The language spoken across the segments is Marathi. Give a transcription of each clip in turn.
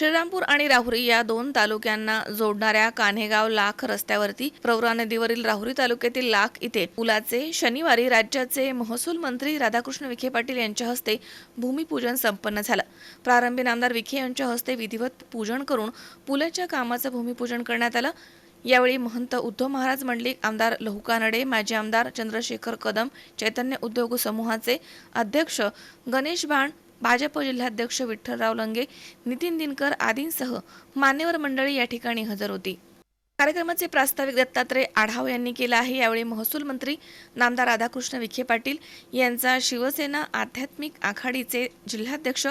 श्रीरामपूर आणि राहुरी या दोन तालुक्यांना जोडणाऱ्या कान्हेगाव लाख रस्त्यावरती प्रवरा नदीवरील राहुरी तालुक्यातील लाख इथे पुलाचे शनिवारी राज्याचे महसूल मंत्री राधाकृष्ण विखे पाटील यांच्या हस्ते भूमिपूजन संपन्न झालं. प्रारंभी नामदार विखे यांच्या हस्ते विधिवत पूजन करून पुलाच्या कामाचं भूमिपूजन करण्यात आलं. यावेळी महंत उद्धव महाराज मंडलिक आमदार लहू कानडे माजी आमदार चंद्रशेखर कदम चैतन्य उद्योग समूहाचे अध्यक्ष गणेश बाण भाजप जिल्हाध्यक्ष विठ्ठलराव लंगे नितीन दिनकर आदींसह मान्यवर मंडळी या ठिकाणी हजर होती. कार्यक्रमाचे प्रास्ताविक दत्तात्रय आढाव यांनी केलं आहे. यावेळी महसूल मंत्री नामदार राधाकृष्ण विखे पाटील यांचा शिवसेना आध्यात्मिक आघाडीचे जिल्हाध्यक्ष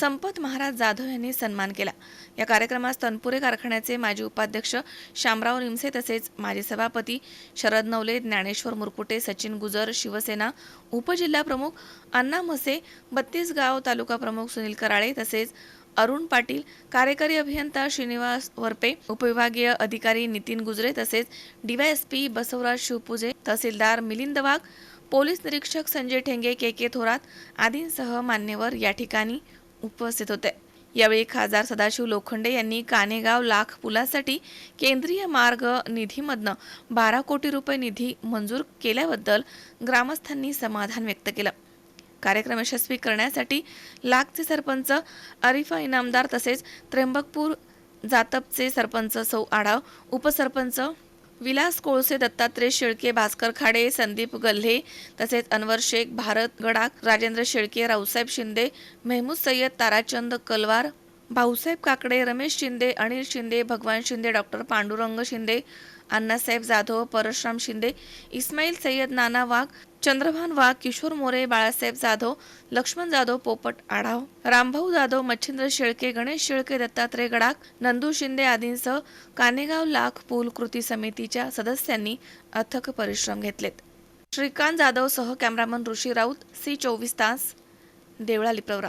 संपत महाराज जाधव यांनी सन्मान केला. या कार्यक्रमास तनपुरे कारखान्याचे माजी उपाध्यक्ष शामराव निमसे तसेच माजी सभापती शरद नवले ज्ञानेश्वर मुरकुटे सचिन गुजर शिवसेना उपजिल्हाप्रमुख अण्णा म्हसे बत्तीसगाव तालुका प्रमुख सुनील कराळे तसेच अरुण पाटील कार्यकारी अभियंता श्रीनिवास वरपे उपविभागीय अधिकारी नितीन गुजरे तसेच डीवायएसपी बसवराज शिवपुजे तहसीलदार मिलिंद वाघ पोलीस निरीक्षक संजय ठेंगे के के थोरात आदींसह मान्यवर या ठिकाणी उपस्थित होते. यावेळी खासदार सदाशिव लोखंडे यांनी कानेगाव लाख पुलासाठी केंद्रीय मार्ग निधीमधनं बारा कोटी रुपये निधी मंजूर केल्याबद्दल ग्रामस्थांनी समाधान व्यक्त केलं. कार्यक्रम यशस्वी करण्यासाठी लाखचे सरपंच अरिफा इनामदार तसेच त्र्यंबकपूर जातपचे सरपंच सौ आढाव उपसरपंच विलास कोळसे दत्तात्रय शेळके भास्कर खाडे संदीप गल्हे तसेच अनवर शेख भारत गडाख राजेंद्र शेळके रावसाहेब शिंदे मेहमूद सय्यद ताराचंद कलवार भाऊसाहेब काकडे रमेश शिंदे अनिल शिंदे भगवान शिंदे डॉक्टर पांडुरंग शिंदे अण्णासाहेब जाधव परशुराम शिंदे इस्माईल सय्यद नाना वाघ चंद्रभान वाघ किशोर मोरे बाळासाहेब जाधव लक्ष्मण जाधव पोपट आढाव रामभाऊ जाधव मच्छिंद्र शेळके गणेश शेळके दत्तात्रय गडाख नंदू शिंदे आदींसह कानेगाव लाख पूल कृती समितीच्या सदस्यांनी अथक परिश्रम घेतलेत. श्रीकांत जाधव सह कॅमेरामन ऋषी राऊत सी चोवीस तास देवळाली प्रवरा.